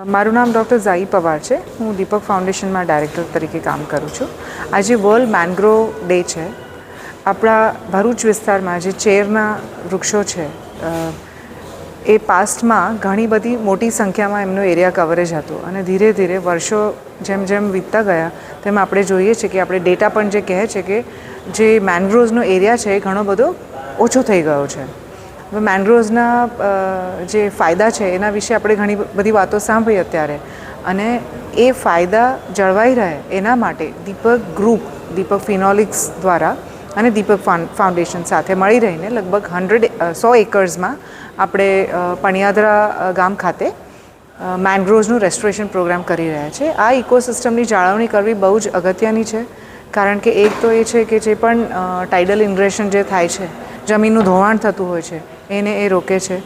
મારું નામ ડૉક્ટર ઝાઈ પવાર છે. હું દીપક ફાઉન્ડેશનમાં ડાયરેક્ટર તરીકે કામ કરું છું. આજે વર્લ્ડ મેનગ્રો ડે છે. આપણા ભરૂચ વિસ્તારમાં જે ચેરના વૃક્ષો છે એ પાસ્ટમાં ઘણી બધી મોટી સંખ્યામાં એમનો એરિયા કવરેજ હતો અને ધીરે ધીરે વર્ષો જેમ જેમ વીતતા ગયા, તેમ આપણે જોઈએ છીએ કે આપણે ડેટા પણ જે કહે છે કે જે મેનગ્રોવ્સનો એરિયા છે એ ઘણો બધો ઓછો થઈ ગયો છે. મેનગ્રોવ્સના જે ફાયદા છે, એના વિશે આપણે ઘણી બધી વાતો સાંભળી અત્યારે. અને એ ફાયદા જળવાઈ રહે એના માટે દીપક ગ્રુપ, દીપક ફિનોલિક્સ દ્વારા અને દીપક ફાઉન્ડેશન સાથે મળી રહીને લગભગ હંડ્રેડ સો એકર્સમાં આપણે પણિયાદરા ગામ ખાતે મેનગ્રોવ્સનું રેસ્ટોરેશન પ્રોગ્રામ કરી રહ્યા છે. આ ઇકોસિસ્ટમની જાળવણી કરવી બહુ જ અગત્યની છે, કારણ કે એક તો એ છે કે જે પણ ટાઇડલ ઇન્ગ્રેશન જે થાય છે, જમીનનું ધોવાણ થતું હોય છે એને એ રોકે છે.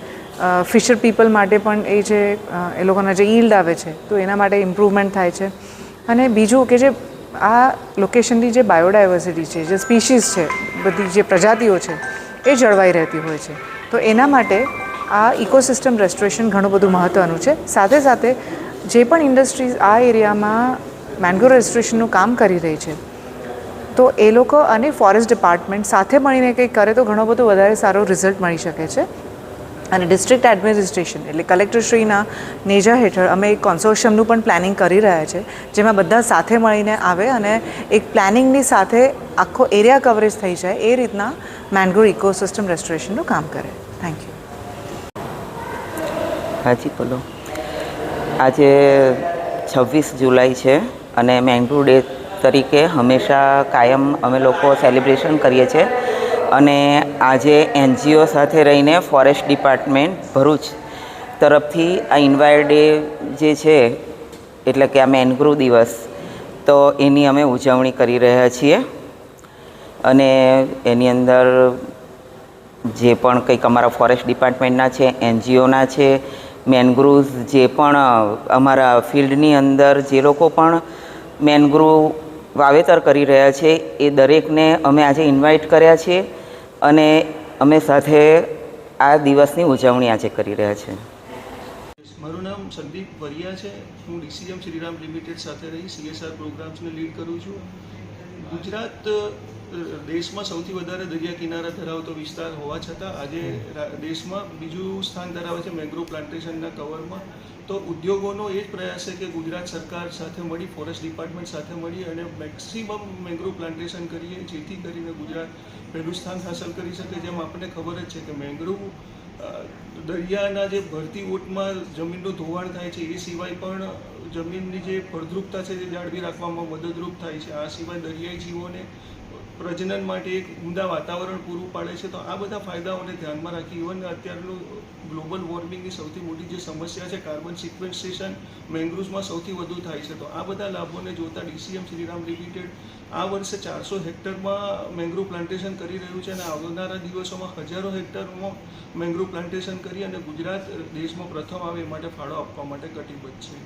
ફિશર પીપલ માટે પણ એ જે એ લોકોના જે ઈલ્ડ આવે છે, તો એના માટે ઇમ્પ્રુવમેન્ટ થાય છે. અને બીજું કે જે, આ લોકેશનની જે બાયોડાયવર્સિટી છે, જે સ્પીશીઝ છે, બધી જે પ્રજાતિઓ છે, એ જળવાઈ રહેતી હોય છે. તો એના માટે આ ઇકોસિસ્ટમ રેસ્ટોરેશન ઘણું બધું મહત્ત્વનું છે. સાથે સાથે જે પણ ઇન્ડસ્ટ્રીઝ આ એરિયામાં મેંગો રેસ્ટોરેશનનું કામ કરી રહી છે તો એ લોકો અને ફોરેસ્ટ ડિપાર્ટમેન્ટ સાથે મળીને કંઈક કરે તો ઘણો બધો વધારે સારો રિઝલ્ટ મળી શકે છે. અને ડિસ્ટ્રિક્ટ એડમિનિસ્ટ્રેશન એટલે કલેક્ટરશ્રીના નેજા હેઠળ અમે એક કોન્સોર્શિયમનું પણ પ્લાનિંગ કરી રહ્યા છે, જેમાં બધા સાથે મળીને આવે અને એક પ્લાનિંગની સાથે આખો એરિયા કવરેજ થઈ જાય એ રીતના મેંગ્રોવ ઇકોસિસ્ટમ રેસ્ટોરેશનનું કામ કરે. થેન્ક યુ હાજી બોલો. આજે છવ્વીસ જુલાઈ છે અને મેંગ્રોવ ડે તરીકે હંમેશા કાયમ અમે લોકો સેલિબ્રેશન કરીએ છીએ. અને આજે એનજીઓ સાથે રહીને ફોરેસ્ટ ડિપાર્ટમેન્ટ ભરૂચ તરફથી આ ઇન્વાયર ડે જે છે, એટલે કે આ મેનગ્રુવ દિવસ, તો એની અમે ઉજવણી કરી રહ્યા છીએ. અને એની અંદર જે પણ કંઈક અમારા ફોરેસ્ટ ડિપાર્ટમેન્ટના છે, એનજીઓના છે મેનગ્રુવ્સ જે પણ અમારા ફિલ્ડની અંદર જે લોકો પણ મેનગ્રુવ વાવેતર કરી રહ્યા છે. એ દરેકને અમે આજે ઇન્વાઇટ કર્યા છીએ અને અમે સાથે આ દિવસની ઉજવણી આજે કરી રહ્યા છીએ મારું નામ સંદીપ વરિયા છે. હું ડીસીએમ શ્રીરામ લિમિટેડ સાથે રહી સીએસઆર પ્રોગ્રામ્સને લીડ કરું છું. ગુજરાત દેશમાં સૌથી વધારે દરિયા કિનારા ધરાવતો વિસ્તાર હોવા છતાં આજે દેશમાં બીજું સ્થાન ધરાવે છે મેંગ્રોવ પ્લાન્ટેશનના કવરમાં. તો ઉદ્યોગોનો એ જ પ્રયાસ છે કે ગુજરાત સરકાર સાથે મળી ફોરેસ્ટ ડિપાર્ટમેન્ટ સાથે મળી અને મેક્સિમમ મેંગ્રોવ પ્લાન્ટેશન કરીએ જેથી કરીને ગુજરાત પહેલું સ્થાન હાંસલ કરી શકે. જેમ આપણને ખબર જ છે કે મેંગ્રોવ દરિયાના જે ભરતી ઓટમાં જમીનનું ધોવાણ થાય છે, એ સિવાય પણ જમીનની જે ફળદ્રુપતા છે, તે જાળવી રાખવામાં મદદરૂપ થાય છે. આ સિવાય દરિયાઈ જીવોને પ્રજનન માટે એક ઊંડા વાતાવરણ પૂરું પાડે છે. તો આ બધા ફાયદાઓને ધ્યાનમાં રાખી ઇવન અત્યારનું ગ્લોબલ વોર્મિંગની સૌથી મોટી જે સમસ્યા છે, કાર્બન સિક્વેન્સેશન મેંગ્રુવ્સમાં સૌથી વધુ થાય છે. તો આ બધા લાભોને જોતા ડીસીએમ શ્રીરામ લિમિટેડ આ વર્ષે ચારસો હેક્ટરમાં મેંગ્રુવ પ્લાન્ટેશન કરી રહ્યું છે અને આવનારા દિવસોમાં હજારો હેક્ટરમાં મેંગ્રુવ પ્લાન્ટેશન કરી અને ગુજરાત દેશમાં પ્રથમ આવે એ માટે ફાળો આપવા માટે કટિબદ્ધ છે.